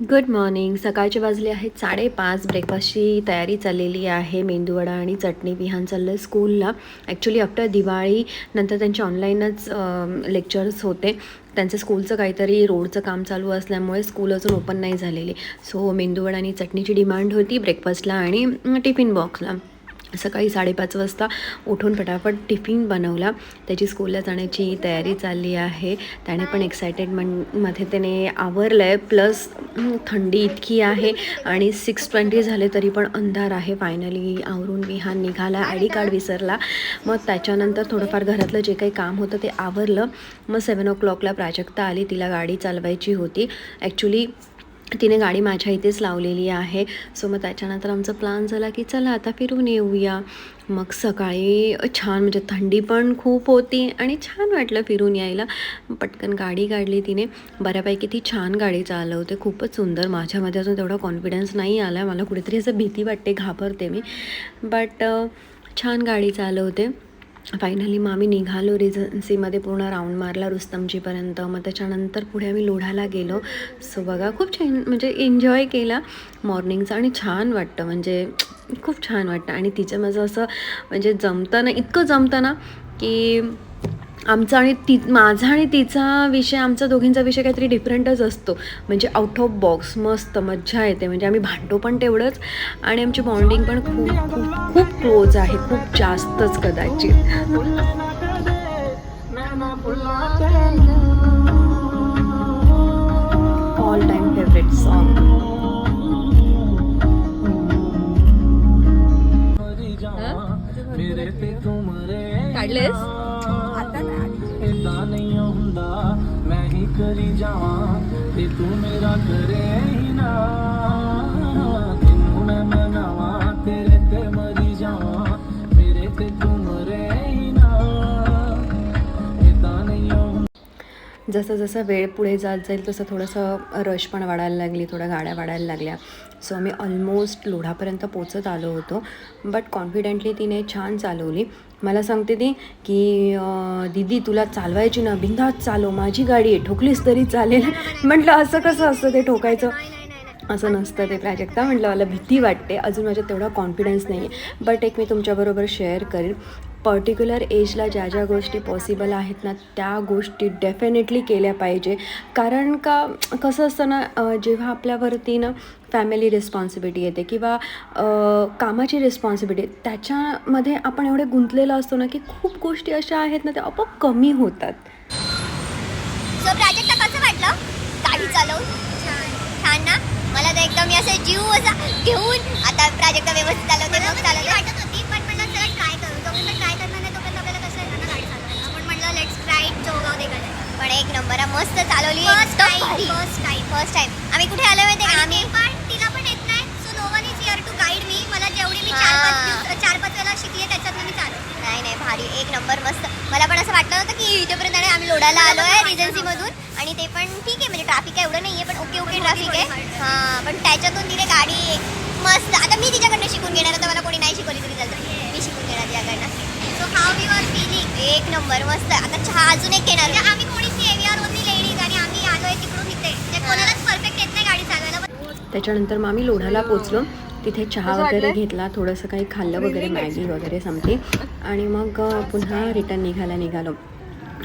Good morning सकाळचे वाजले आहेत साडेपाच. ब्रेकफास्टची तयारी चाललेली आहे. मेंदूवडा आणि चटणी विहान चाललं आहे स्कूलला ॲक्च्युली आफ्टर दिवाळी नंतर त्यांचे ऑनलाईनच लेक्चर्स होते. त्यांचं स्कूलचं काहीतरी रोडचं काम चालू असल्यामुळे स्कूल अजून ओपन नाही झालेली. सो मेंदूवडा आणि चटणीची डिमांड होती ब्रेकफास्टला आणि टिफिन बॉक्सला सकाळी साडेपाच वाजता उठून फटाफट टिफिन बनवला. त्याची स्कूलला जाण्याची तयारी चालली आहे. त्याने पण एक्सायटेडमेंटमध्ये त्याने आवरलं आहे प्लस थंडी इतकी आहे आणि सिक्स ट्वेंटी झाले तरी पण अंधार आहे. फायनली आवरून विहान निघाला आय डी कार्ड विसरला. मग त्याच्यानंतर थोडंफार घरातलं जे काही काम होतं ते आवरलं. मग सेवन ओ क्लॉकला प्राजक्ता आली. तिला गाडी चालवायची होती. ॲक्च्युली तिने गाडी माझ्या इथेच लावलेली आहे. सो मग त्याच्यानंतर आमचा प्लान झाला की चला आता फिरून येऊया. मग सकाळी छान म्हणजे थंडी पण खूप होती आणि छान वाटलं फिरून यायला. पटकन गाडी काढली तिने. बऱ्यापैकी ती छान गाडी चालवते. खूपच सुंदर. माझ्यामध्ये अजून तेवढा कॉन्फिडन्स नाही आला. मला कुठेतरी असं भीती वाटते घाबरते मी. बट छान गाडी चालवते. फायनली मग आम्ही निघालो. रिजन्सीमध्ये पूर्ण राऊंड मारला रुस्तमजीपर्यंत. मग त्याच्यानंतर पुढे आम्ही लोढाला गेलो. सो बघा खूप छान म्हणजे एन्जॉय केला मॉर्निंगचं आणि छान वाटतं म्हणजे खूप छान वाटतं. आणि तिचं माझं असं म्हणजे जमतं ना इतकं जमतं ना की आमचा आणि ती माझा आणि तिचा विषय आमचा दोघींचा विषय काहीतरी डिफरंटच असतो. म्हणजे आउट ऑफ बॉक्स मस्त मज्जा येते. म्हणजे आम्ही भांडो पण तेवढंच. आणि आमची बॉन्डिंग पण खूप खूप खूप क्लोज आहे. खूप जास्तच कदाचित. ऑल टाईम फेवरेट सॉन्ग काढलेस? करी जावा ते तू मेरा करे ही ना. तेनू मैं मनावा तेरे ते मरी जावा मेरे ते तू मरे हो जसं जसं वेळ पुढे जात जाईल तसं थोडंसं रश पण वाढायला लागली थोड्या गाड्या वाढायला लागल्या. सो आम्ही ऑलमोस्ट लोढापर्यंत पोचत आलो होतो बट कॉन्फिडेंटली तिने छान चालवली. मला सांगते ती की दीदी तुला चालवायची ना बिंदात चालव माझी गाडी आहे ठोकलीस तरी चालेल. म्हटलं असं कसं असतं ते ठोकायचं? असं नसतं ते प्राजक्ता म्हटलं मला भीती वाटते. अजून माझ्यात तेवढा कॉन्फिडन्स नाही आहे बट एक मी तुमच्याबरोबर शेअर करेन. पर्टिक्युलर एजला ज्या ज्या गोष्टी पॉसिबल आहेत ना त्या गोष्टी डेफिनेटली केल्या पाहिजे. कारण का कसं असतं ना जेव्हा आपल्यावरती ना फॅमिली रिस्पॉन्सिबिलिटी येते किंवा कामाची रिस्पॉन्सिबिलिटी त्याच्यामध्ये आपण एवढे गुंतलेलो असतो ना की खूप गोष्टी अशा आहेत ना त्या आपोआप कमी होतात. सो प्राजक्ता कसं वाटलं? गाडी चालवून छान. ना? मला तर एकदम मी असं जीव असा घेऊन आता प्राजक्ता व्यवस्थित चालवते मग चालवते वाटत होती पण म्हणलं चला ट्राय करू जोपर्यंत ट्राय करणार नाही तोपर्यंत आपल्याला कसं येणार ना गाडी चालवायला आपण म्हटलं लेट्स ट्राय जोगाव दे पण एक नंबर मस्त चालवली. First time first time first time आम्ही कुठे आलो माहिती का? आम्ही पण तिला पण येत नाही. So no one is here to guide मी मला जेवढी मी चार पाच दिवस- चार पाच वेळा शिकली त्याच्यातनं मी चालवते. नाही नाही. भारी. एक नंबर मस्त. मला पण असं वाटलं होतं की इथेपर्यंत आणि आम्ही लोडायला आलो आहे रिजन्सी मधून. आणि ते पण ठीक आहे. म्हणजे ट्रॅफिक एवढं नाहीये पण ओके ओके ट्रॅफिक आहे. हां पण त्याच्यातून तिने गाडी मस्त. आता मी तिच्याकडनं शिकून घेणार आता मला कोणी नाही शिकवली तरी चालतं. मी शिकून घेणार तिच्याकडनं. So how you are feeling एक नंबर मस्त. आता चहा अजून एक घेणार. आम्ही त्याच्यानंतर मग आम्ही लोढाला पोचलो. तिथे चहा वगैरे घेतला थोडंसं काही खाल्लं वगैरे मॅगी वगैरे समथिंग आणि मग पुन्हा रिटर्न निघायला निघालो.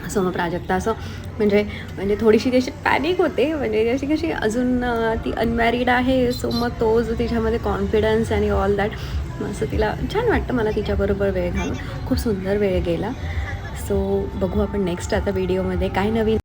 सो मग प्राजक्ता असं म्हणजे म्हणजे थोडीशी त्याची पॅनिक होते. म्हणजे अशी कशी अजून ती अनमॅरिड आहे सो मग तो जो तिच्यामध्ये कॉन्फिडन्स आणि ऑल दॅट असं तिला छान वाटतं मला तिच्याबरोबर वेळ घालून. खूप सुंदर वेळ गेला. सो बघू आपण नेक्स्ट आता व्हिडिओमध्ये काय नवीन